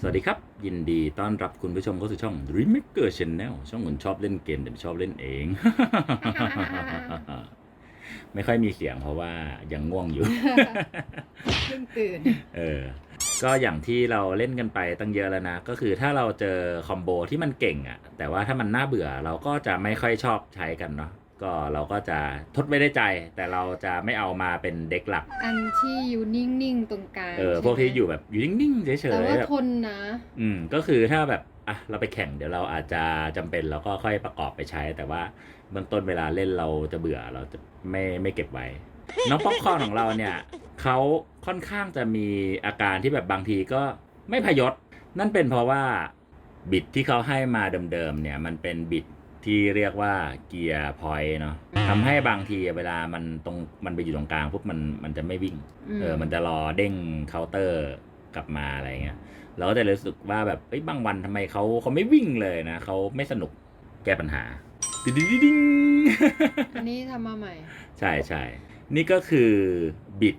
สวัสดีครับ ยินดีต้อนรับคุณผู้ชมเข้าสู่ช่อง Dreammaker Channel ช่องคนชอบเล่นเกมแต่ไม่ชอบเล่นเอง ไม่ค่อยมีเสียงเพราะว่ายังง่วงอยู่ เพิ่งตื่น เออ ก็อย่างที่เราเล่นกันไปตั้งเยอะแล้วนะ ก็คือถ้าเราเจอคอมโบที่มันเก่งอะ่ะแต่ว่าถ้ามันน่าเบื่อเราก็จะไม่ค่อยชอบใช้กันเนาะ ก็เราก็จะทดไว้ได้ใจ แต่เราจะไม่เอามาเป็นเด็กหลัก อันที่อยู่นิ่งๆตรงกลางเออใช่ไหมพวกที่อยู่แบบอยู่นิ่งๆเฉยๆแต่ว่าแบบทนนะ อืมก็คือถ้าแบบอะเราไปแข่งเดี๋ยวเราอาจจะจำเป็นเราก็ค่อยประกอบไปใช้ แต่ว่าเบื้องต้นเวลาเล่นเราจะเบื่อเราจะไม่ไม่เก็บไว้ น้องป๊อปคอร์นของเราเนี่ยเขาค่อนข้างจะมีอาการที่แบบบางทีก็ไม่พยศ นั่นเป็นเพราะว่าบิดที่เขาให้มาเดิมๆเนี่ยมันเป็นบิด ที่เรียกว่าเกียร์พอยต์เนาะทำให้บางทีเวลามันตรงมันไปอยู่ตรงกลางปุ๊บมันมันจะไม่วิ่ง เออ มันจะรอเด้งเคาน์เตอร์กลับมาอะไรเงี้ยเราก็จะรู้สึกว่าแบบเอ้ยบางวันทำไมเขาเขาไม่วิ่งเลยนะเขาไม่สนุกแก้ปัญหาดิดิดิดิงอันนี้ทำมาใหม่ ใช่ใช่นี่ก็คือบิด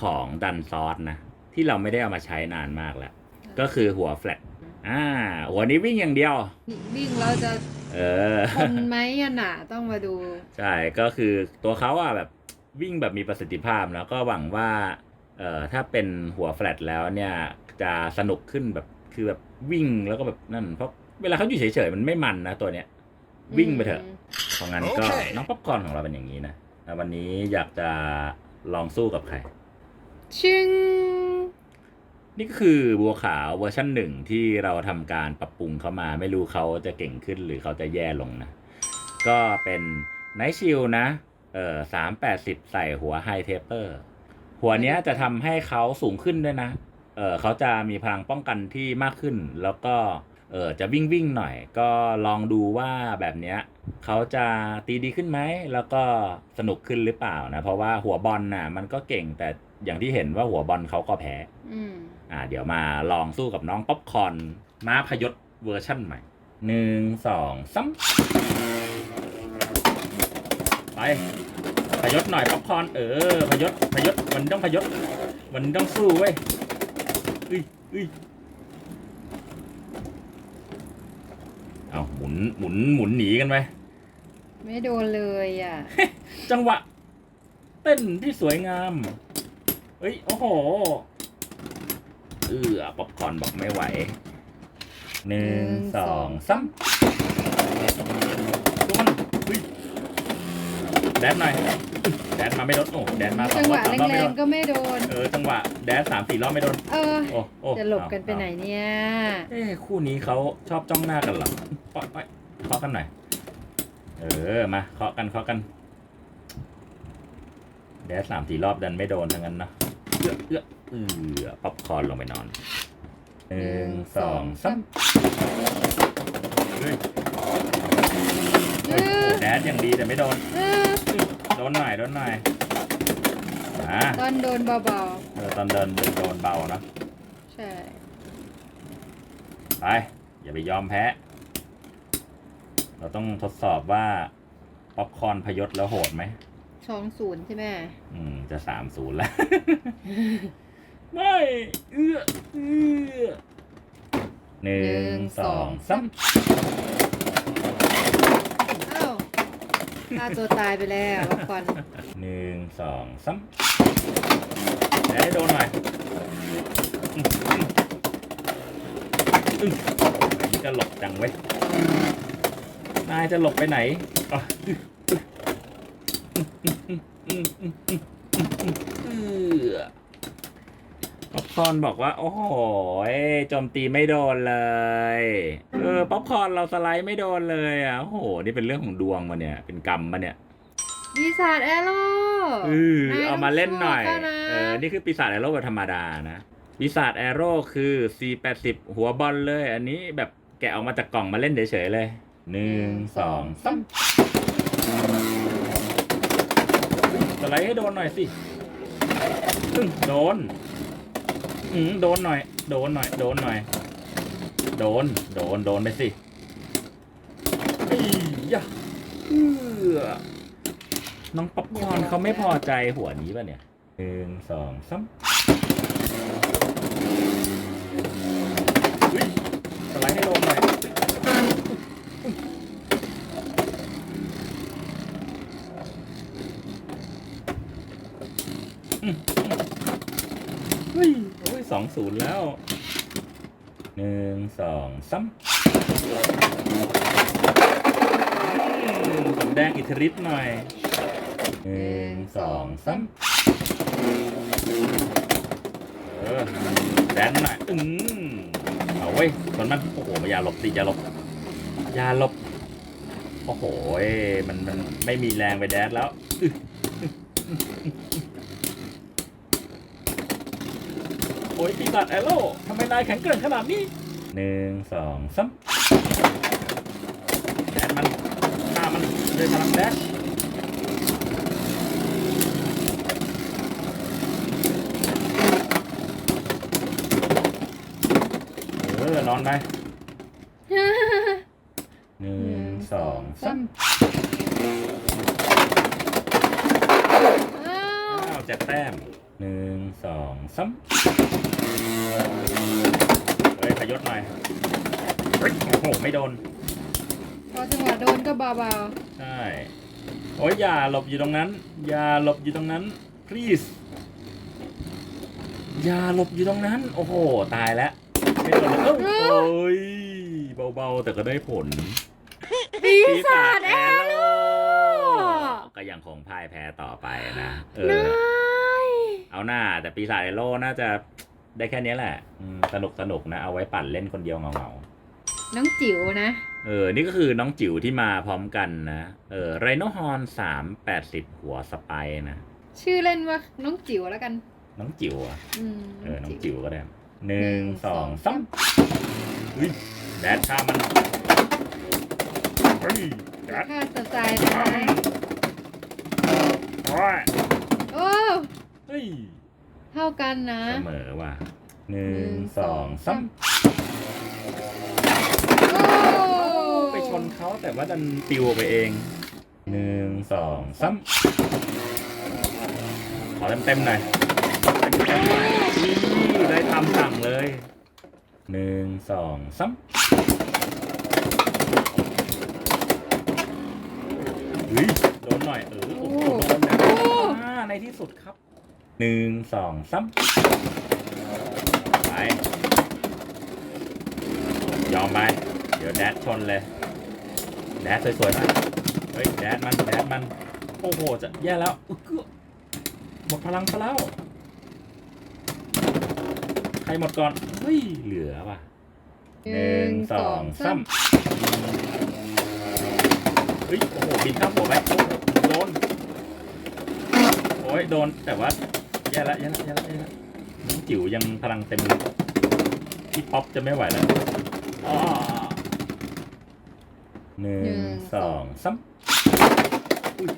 ของดันซอสนะ ที่เราไม่ได้เอามาใช้นานมากแล้ว ก็คือหัวแฟลตอ่าหัวนี้วิ่งอย่างเดียว วิ่งเราจะ เออทนไหมอะน่ะต้องมาดู ใช่ ก็คือตัวเขาอะแบบวิ่งแบบมีประสิทธิภาพแล้วก็หวังว่า เอ่อถ้าเป็นหัวแฟลตแล้วเนี่ยจะสนุกขึ้นแบบคือแบบวิ่งแล้วก็แบบนั่น เพราะเวลาเขาอยู่เฉยๆมันไม่มันนะตัวเนี้ย วิ่งไปเถอะ เพราะงั้นก็โอเค น้องป๊อปคอร์นของเราเป็นอย่างนี้นะแล้ววันนี้อยากจะลองสู้กับใครชิง นี่ก็คือบัวขาวเวอร์ชันหนึ่งที่เราทำการปรับปรุงเขามา ไม่รู้เขาจะเก่งขึ้นหรือเขาจะแย่ลงนะ ก็เป็นไนชิลนะเออสามแปดสิบใส่หัวไฮเทเปอร์หัวเนี้ยจะทำให้เขาสูงขึ้นด้วยนะเออเขาจะมีพลังป้องกันที่มากขึ้น แล้วก็เออจะวิ่งวิ่งหน่อย ก็ลองดูว่าแบบเนี้ยเขาจะตีดีขึ้นไหม แล้วก็สนุกขึ้นหรือเปล่านะ เพราะว่าหัวบอลน่ะมันก็เก่งแต่ อย่างที่เห็นว่าหัวบอลเขาก็แพ้ อืมอ่า เดี๋ยวมาลองสู้กับน้องป๊อปคอร์นม้าพยศเวอร์ชั่นใหม่หนึ่งสองสามไปพยศหน่อยป๊อปคอร์นเออพยศพยศมันต้องพยศมันต้องสู้เว้ยอุ้ยอุ้ยเอาหมุนหมุนหมุนหนีกันไปไม่โดนเลยอะ จังหวะ เต้นที่สวยงาม เฮ้ย โอ้โห เออป๊อปคอร์นบอกไม่ไหวหนึ่งสองสามทุกคนเฮ้ยแดนหน่อยแดนมาไม่โดนโอ้แดนมาสอจังงหรอบวะสามรอบแรไม่โดงนๆก็ไม่โดน เออจังหวะแดนสามสี่รอบไม่โดนเออ โอ้โอ้จะหลบกันไปไหนเอาเนี่ย เอ้คู่นี้เขาชอบจ้องหน้ากันเหรอปอยปอยเคาะกันหน่อยเออมาเคาะกันเคาะกัน แดดสามสี่รอบดันไม่โดนทั้งนั้นเนอะ เอื้อเอื้อเอื้อป๊อปคอร์นลงไปนอนหนึ่งสองสามเฮ้ยเอโอ้แดดอย่างดีแต่ไม่โดน เออโดนหน่อยโดนหน่อยอ่าตอนโดนเบาเออตอนเดินโดนเบาเนอะๆ ใช่ ไป อย่าไปยอมแพ้ เราต้องทดสอบว่าป๊อปคอร์นพยศแล้วโหดไหม สองศูนย์ใช่ไหมอืม จะสามศูนย์แล้วไม่เอื้อเอื้อหนึ่งสองสามอ้าวฆ่าตัวตายไปแล้วบางคนหนึ่งสองสามแต่ให้โดนหน่อยอืมอืมอืมอันนี้จะหลบจังเว้ยนายจะหลบไปไหนอะอื้ออื้ออื้ออื้ออื้ออื้ออื้อ ป๊อปคอนบอกว่า โอ้โหโจมตีไม่โดนเลย เออป๊อปคอนเราสไลด์ไม่โดนเลยอะโอ้โห นี่เป็นเรื่องของดวงมาเนี่ย เป็นกรรมมาเนี่ยปีศาจแอโร่เออเอามาเล่นหน่อยเขานะเออ นี่คือปีศาจแอโร่แบบธรรมดานะ ปีศาจแอโร่คือ C80 หัวบอลเลย อันนี้แบบแกะออกมาจากกล่องมาเล่นเฉยๆเลยหนึ่งสองสาม สไลด์ให้โดนหน่อยสิอึ้งโดน อืมโดนหน่อย โดนหน่อย โดนหน่อย โดน โดน โดนไปสิอียะเออน้องป๊อปคอนเขาไม่พอใจหัวนี้ป่ะเนี่ยหนึ่งสองสาม อุ้ยสองศูนย์แล้วหนึ่งสองสามอืมสำแดงอิทธิฤทธิ์หน่อยหนึ่งสองสามเออแดนหน่อยอืมเอาเว้ยชนมันโอ้โหอย่าหลบสิอย่าหลบอย่าหลบโอ้โหยมันมันไม่มีแรงไปแดดแล้วอึ๊ะโอ้ ยปีศาจแอโร่ทำไมนายแข็งเกินขนาดนี้หนึ่งสองสามแดดมันฆ่ามันด้วยพลังแดชเออนอนไปหนึ่งสองสามอ้าวอ้าวเจ็ดแต้มหนึ่งสองสาม เฮ้ยขยศหน่อยเฮ้ยโอ้โหไม่โดน พอจังหวะโดนก็เบาใช่ โอ้ยอย่าหลบอยู่ตรงนั้น อย่าหลบอยู่ตรงนั้น please อย่าหลบอยู่ตรงนั้น โอ้โห ตายแล้วไม่โดนเลยเอ้าโอ้ยเบาๆ แต่ก็ได้ผล ๆปีศาจแอโร่ก็ยังคงพ่ายแพ้ต่อไปนะ เอนาอยเอาหน้าแต่ปีศาจไอโร่น่าจะ ได้แค่นี้แหละอืมสนุกสนุกนะ เอาไว้ปั่นเล่นคนเดียวเงาน้องจิ๋วนะ ๆเออ นี่ก็คือน้องจิ๋วที่มาพร้อมกันนะ เออไรโนฮอนสามแปดสิบหัวสไปร์นะ ชื่อเล่นว่าน้องจิ๋วแล้วกันน้องจิ๋วอะอืมเออ น้องจิ๋วก็ได้หนึ่งสองสามเฮ้ยแดดข้ามมันเฮ้ยแดดค่าตัวตายได้ไหมโอ้ยโอ้ เฮ้ย เท่ากันนะ เสมอว่ะหนึ่งสองสามโอ้ไปชนเขาแต่ว่าดันปิวไปเองหนึ่งสองสามขอเต็มเต็มๆหน่อยเต็มๆหน่อยนี่ได้ทำสั่งเลยหนึ่งสองสามเฮ้ยโดนหน่อยเออโอ้โหโดนนะอ่าในที่สุดครับ หนึ่งสองสามไปยอมไปเดี๋ยวแดดชนเลย แดดสวยๆหน่อยเฮ้ยแดดมันแดดมัน โอ้โห จะแย่แล้วอึกเกือหมดพลังไปแล้ว ใครหมดก่อน เฮ้ย เหลือว่ะหนึ่งสองสามเฮ้ย โอ้โหบินข้ามหัวไปโอ้โหโดน โอ้ย โดนแต่ว่า แย่แล้วแย่แล้วแย่แล้วแย่แล้วน้องจิ๋วยังพลังเต็มเลยพี่ป๊อปจะไม่ไหวแล้วอ้อหนึ่งสองสามอุ๊ย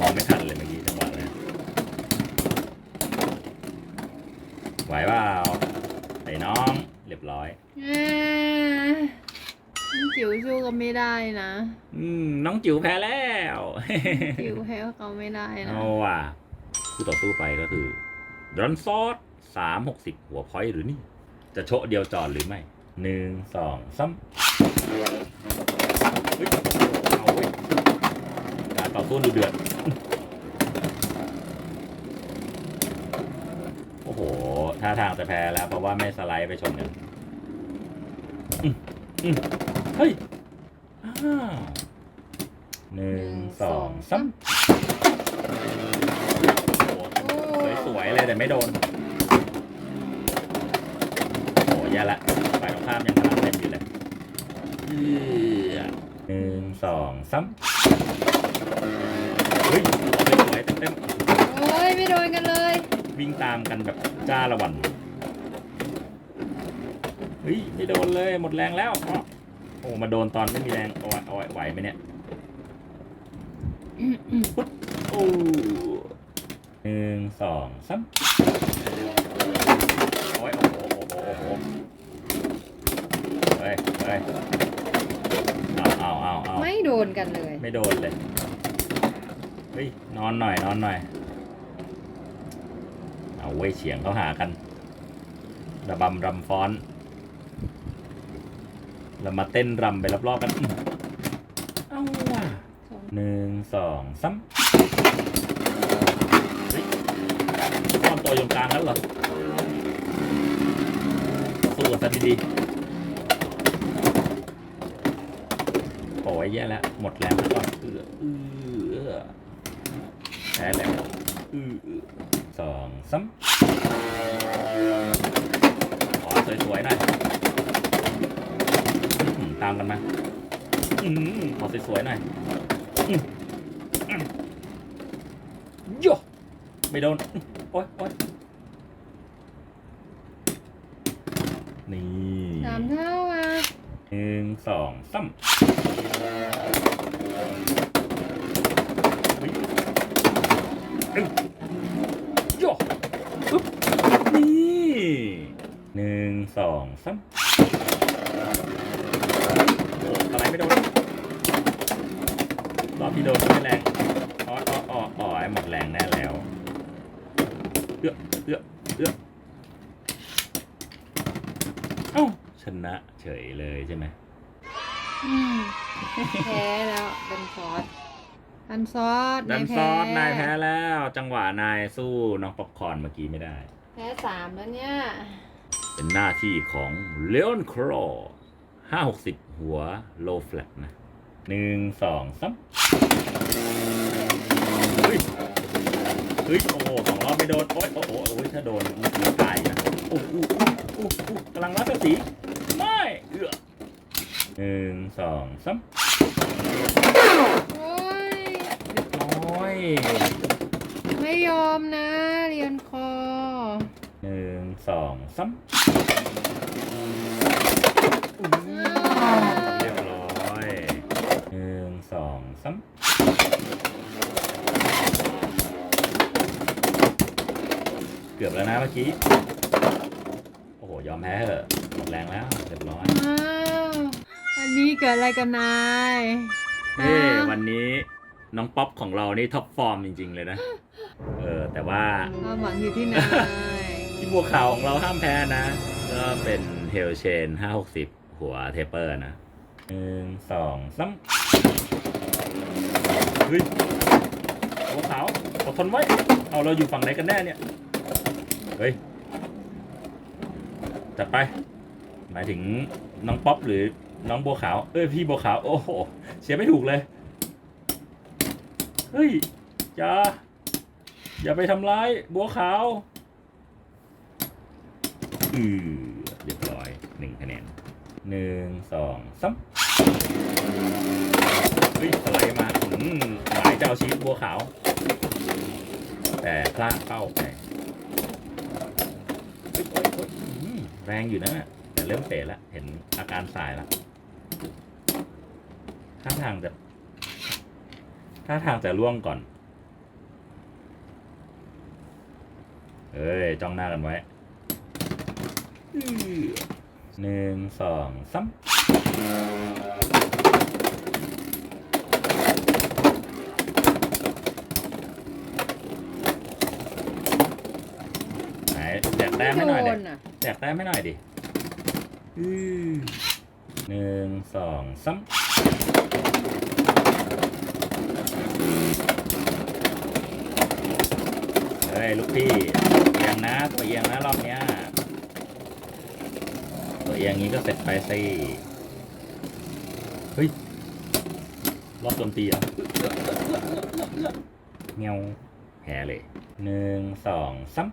มองไม่ทันเลยเมื่อกี้จังหวะเลยไหวเปล่าไอ้น้อง เรียบร้อยอ่าน้อง จิ๋วสู้ก็ไม่ได้นะอืมน้องจิ๋วแพ้แล้วจิ๋วแพ้เขาไม่ได้นะเอาว่ะคู่ต่อสู้ไปก็คือดรอนซอสสามหกสิบหัวพอยต์หรือนี่ จะโชะเดียวจอดหรือไม่หนึ่งสองสามเฮ้ยเอาเว้ยการต่อสู้ดูเดือดโอ้โหท่าทางจะแพ้แล้วเพราะว่าไม่สไลด์ไปชนกันอืมอืม เฮ้ยอ้าวหนึ่งสองสามโอ้โหสวยๆเลยแต่ไม่โดน โอ้ยแย่ละฝ่ายตรงข้ามยังพลังเต็มอยู่เลยเอื้อหนึ่งสองสามเฮ้ยสวยๆเต็มโอ้ยไม่โดนกันเลยๆวิ่งตามกันแบบจ้าละวัน เฮ้ย ไม่โดนเลยหมดแรงแล้วอ้อ โอ้มาโดนตอนไม่มีแรงเอาไว้เอาไว้ไหวไหมเนี่ยโอ้หนึ่งสองสามโอ้ยโอ้โหโอ้โหโอ้โหเฮ้ยเฮ้ยเอาเอาเอาเอาไม่โดนกันเลย ไม่โดนเลย เฮ้ย นอนหน่อย นอนหน่อย เอาเว้ยเฉียงเขาหากันระบำรำฟ้อน เรามาเต้นรำไปรอบๆกันอื้อเอาว่ะหนึ่งสองสามเฮ้ยซ่อนตัวอยตรงกลางแล้วเหรอสู้กันซะดีๆโอ้ยแย่แล้ว หมดแรงแล้วก็เอือเอือแพ้แล้วเอือสองซ้ำขอสวยๆหน่อยอื้อหือตามกันมาอืมขอสวยๆหน่อยอืมอืมโยไม่โดน โอ๊ยโอ๊ยนี่สามเท่าอะหนึ่งสองสามเฮ้ยหนึ่งโยปึ๊บนี่หนึ่งสองสามโอ้อะไรไม่โดนรอบ ที่โดนไม่แรงอ๋ออ๋ออ๋ออ๋อไอ้หมดแรงแน่แล้วเอื้อเอื้อเอื้อเอ้าชนะเฉยเลยใช่ไหมอืมแพ้แล้วเป็นซอสอันซอสดันายซอสนายแพ้แล้ว จังหวะนายสู้น้องป๊อปคอร์นเมื่อกี้ไม่ได้ แพ้สามแล้วเนี่ย เป็นหน้าที่ของเล o อนครอห้าหกสิบหัวโลแฟลตนะหนึ่งสองสาม เฮ้ยเฮ้ยโอ้โหสองรอบไม่โดน โอ๊ยโอ้โหโอ้ยถ้าโดนมันตายนะโอ้โหโอ้โหโอ้โหกำลังรัดสี ไม่เอือหนึ่งสองสามโอ้ยเรียบร้ยไม่ยอมนะเรียนคอหนึ่งสองสามเรียบร้อยหนึ่งสองสาม เกือบแล้วนะเมื่อกี้ โอ้โห ยอมแพ้เหอะหมดแรงแล้วเรียบร้อย อ้าววันนี้เกิดอะไรกันนายเฮ้ฮะวันนี้น้องป๊อปของเรานี่ท็อปฟอร์มจริง ๆ เลยนะ เออ แต่ว่าความหวังอยู่ที่นายที่บัวขาวของเราห้ามแพ้นะ ก็เป็นเฮลเชน 560 หัวเทปเปอร์นะหนึ่งสองสามเฮ้ยบัวขาวอดทนไว้ เอาเราอยู่ฝั่งไหนกันแน่เนี่ย เฮ้ยจัดไป หมายถึงน้องป๊อปหรือน้องบัวขาว เอ้ยพี่บัวขาว โอ้โหเสียไม่ถูกเลย เฮ้ยอย่าอย่าไปทำร้ายบัวขาว อือเรียบร้อยหนึ่งคะแนนหนึ่งสองสามเฮ้ยสไลด์มาอืมหมายเจ้าชีสบัวขาว แต่พลาดเป้าไปเฮ้ยเฮ้ยเฮ้ยอืม แรงอยู่นะแต่เริ่มเตะแล้ว เห็นอาการสายแล้วท่าทางจะท่าทางจะล่วงก่อน เอ้ย จ้องหน้ากันไว้หนึ่งสองสามไหนแจกแต้มให้หน่อยเด็นอะ แจกแต้มให้หน่อยดิอื้อหนึ่งสองสามเฮ้ยลูกพี่เอียงนะตัวเอียงนะรอบเนี้ยตัวเอียงนี้ก็เสร็จไปสิเฮ้ยรอบโจมตีเหรอเงี้ยวแพ้เลยหนึ่งสองสาม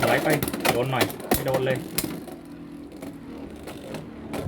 เฮ้ ยสไลด์ไป โดนหน่อย ไม่โดนเลย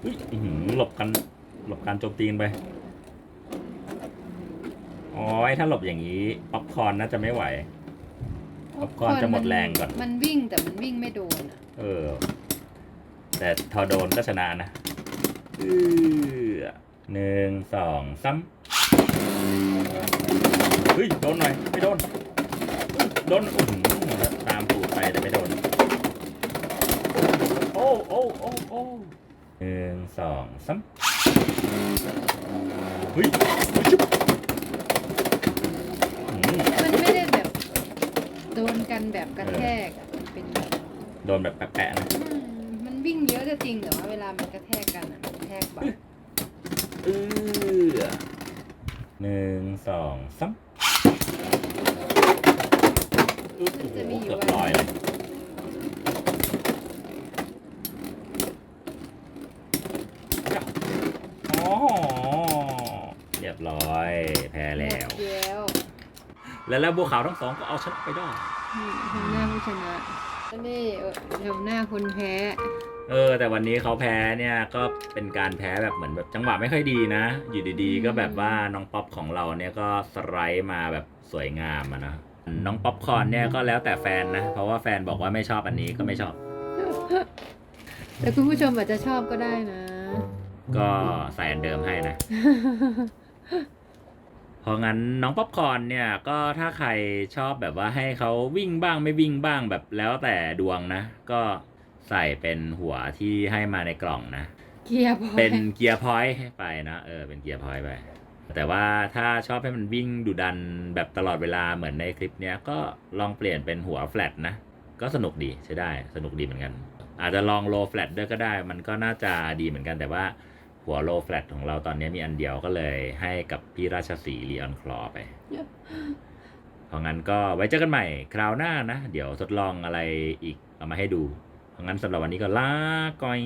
เฮ้ยอื้อหือหลบกัน หลบการโจมตีกันไปอ๋อถ้าหลบอย่างนี้ป๊อปคอร์นน่าจะไม่ไหว ป๊อปคอร์นจะหมดแรงก่อน มันวิ่งแต่มันวิ่งไม่โดนอะเออ แต่ทอโดนก็ชนะนะเออหนึ่งสองสามเฮ้ย โดนหน่อย ไม่โดนอุ๊ยโดนอื้อหือตามตูด ไปแต่ไม่โดน โอ้โอ้โอ้โอ้หนึ่งสองสามเฮ้ยเฮ้ยชุบอื้อหือมันไม่ได้แบบโดนกันแบบกระแทกอะมันเป็นแบบโดนแบบแปะๆนะอืมมันวิ่งเยอะก็จริงแต่ว่าเวลามันกระแทกกันอะมันกระแทกบ่อย เออหนึ่งสองสามอุ๊ย โอ้โหจะมีอยู่เกือบร้อยเลยอ๋อเรียบร้อย แพ้แล้ว หมดแล้วแล้วแล้วบัวขาวทั้งสองก็เอาชนะไปได้ นี่ทำหน้าผู้ชนะอันนี้ทำหน้าคนแพ้เออ แต่วันนี้เขาแพ้เนี่ยก็เป็นการแพ้แบบเหมือนแบบจังหวะไม่ค่อยดีนะ อยู่ดีๆ ก็แบบว่าน้องป๊อปของเราเนี่ยก็สไลด์มาแบบสวยงามอะนะ น้องป๊อปคอร์นเนี่ยก็แล้วแต่แฟนนะ เพราะว่าแฟนบอกว่าไม่ชอบอันนี้ก็ไม่ชอบ แต่คุณผู้ชมอาจจะชอบก็ได้นะ ก็ใส่อันเดิมให้นะ เพราะงั้นน้องป๊อปคอร์นเนี่ยก็ถ้าใครชอบแบบว่าให้เขาวิ่งบ้างไม่วิ่งบ้างแบบแล้วแต่ดวงนะ ก็ใส่เป็นหัวที่ให้มาในกล่องนะ เกียร์พอยเป็นเกียร์พอยต์ให้ไปนะเออเป็นเกียร์พอยต์ไป แต่ว่าถ้าชอบให้มันวิ่งดุดันแบบตลอดเวลาเหมือนในคลิปเนี้ยก็ลองเปลี่ยนเป็นหัวแฟลตนะ ก็สนุกดีใช้ได้สนุกดีเหมือนกัน อาจจะลองโลแฟลตด้วยก็ได้ มันก็น่าจะดีเหมือนกันแต่ว่าหัวโลแฟลตของเราตอนนี้มีอันเดียวก็เลยให้กับพี่ราชสีลีออนคลอไป เพราะงั้นก็ไว้เจอกันใหม่คราวหน้านะ เดี๋ยวทดลองอะไรอีกเอามาให้ดู เพราะงั้นสำหรับวันนี้ก็ลาก่อย